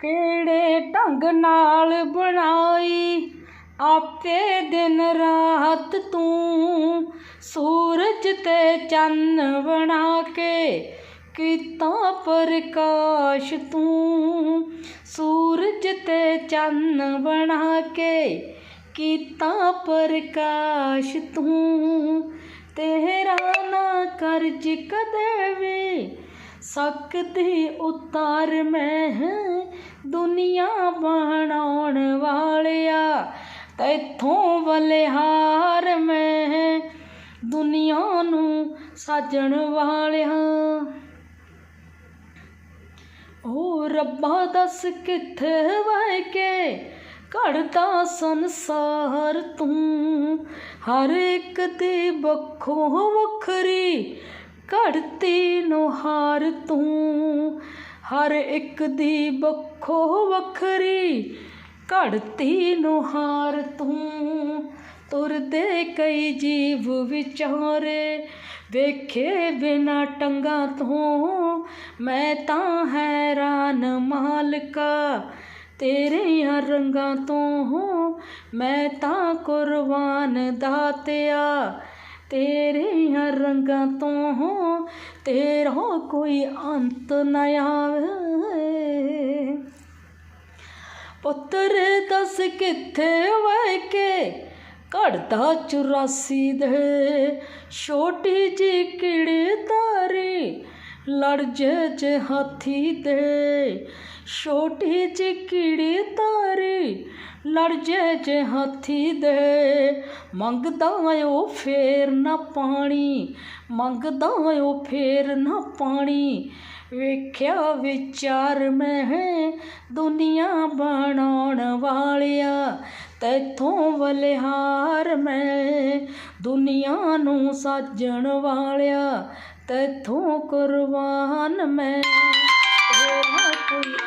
ਕਿਹੜੇ ਢੰਗ ਨਾਲ ਬਣਾਈ? ਆਪੇ ਦਿਨ ਰਾਤ ਤੂੰ ਸੂਰਜ ਤੇ ਚੰਨ ਬਣਾ ਕੇ ਕੀਤਾ ਪ੍ਰਕਾਸ਼ ਤੂੰ ਸੂਰਜ ਤੇ ਚੰਨ ਬਣਾ ਕੇ ਕੀਤਾ ਪ੍ਰਕਾਸ਼ ਤੂੰ? ਤੇਰਾ ਨਾ ਕਰਜ ਕਦੇ ਵੀ ਸਕਦੀ ਉਤਾਰ ਮੈਂ। ਦੁਨੀਆ ਬਣਾਉਣ ਵਾਲਿਆ, ਤੈਥੋਂ ਬਲਿਹਾਰ ਮੈਂ ਦੁਨੀਆ ਨੂੰ ਸਾਜਣ ਵਾਲਿਆ। ਓ ਰੱਬਾ, ਦੱਸ ਕਿੱਥੇ ਵਹਿ ਕੇ ਘੜਦਾ ਸੰਸਾਰ ਤੂੰ? ਹਰ ਇੱਕ ਦੀ ਵੱਖੋ ਵੱਖਰੀ ਘੜਤੀ ਨੁਹਾਰ ਤੂੰ। ਹਰ ਇੱਕ ਦੀ ਵੱਖੋ ਵੱਖਰੀ, ਘੜਤੀ ਨੁਹਾਰ ਤੂੰ। ਤੁਰਦੇ ਕਈ ਜੀਵ ਵਿਚਾਰੇ, ਵੇਖੇ ਬਿਨਾ ਟੰਗਾ ਤੋਂ। ਮੈਂ ਤਾਂ ਹੈਰਾਨ ਮਾਲਕਾ ਤੇਰੀਆਂ ਰੰਗਾਂ ਤੋਂ। ਮੈਂ ਤਾਂ ਕੁਰਬਾਨ ਦਾਤਿਆ ਤੇਰੀਆਂ ਰੰਗਾਂ ਤੋਂ ਤੇਰਾ ਕੋਈ ਅੰਤ ਨਾ ਆਵੇ। ਪੁੱਤਰ, ਦੱਸ ਕਿੱਥੇ ਵਹਿ ਕੇ ਘੜਦਾ ਚੁਰਾਸੀ ਦੇ? ਛੋਟੀ ਜੀ ਕਿੜੀ ਲੜ ਜੇ ਜੇ ਹਾਥੀ ਦੇ ਛੋਟੀ ਜਿਹੀ ਕਿੜੀ ਤਾਰੀ ਲੜ ਜੇ ਜੇ ਹਾਥੀ ਦੇ। ਮੰਗਦਾ ਉਹ ਫੇਰ ਨਾ ਪਾਣੀ, ਮੰਗਦਾ ਉਹ ਫੇਰ ਨਾ ਪਾਣੀ। ਵੇਖਿਆ ਵਿਚਾਰ ਮੈਂ, ਦੁਨੀਆ ਬਣਾਉਣ ਤੈਥੋਂ ਬਲਿਹਾਰ ਮੈਂ ਦੁਨੀਆ ਨੂੰ ਸਾਜਣ ਵਾਲਿਆ ਤੈਥੋਂ ਕੁਰਬਾਨ ਮੈਂ। ਤੇਰਾ ਕੋਈ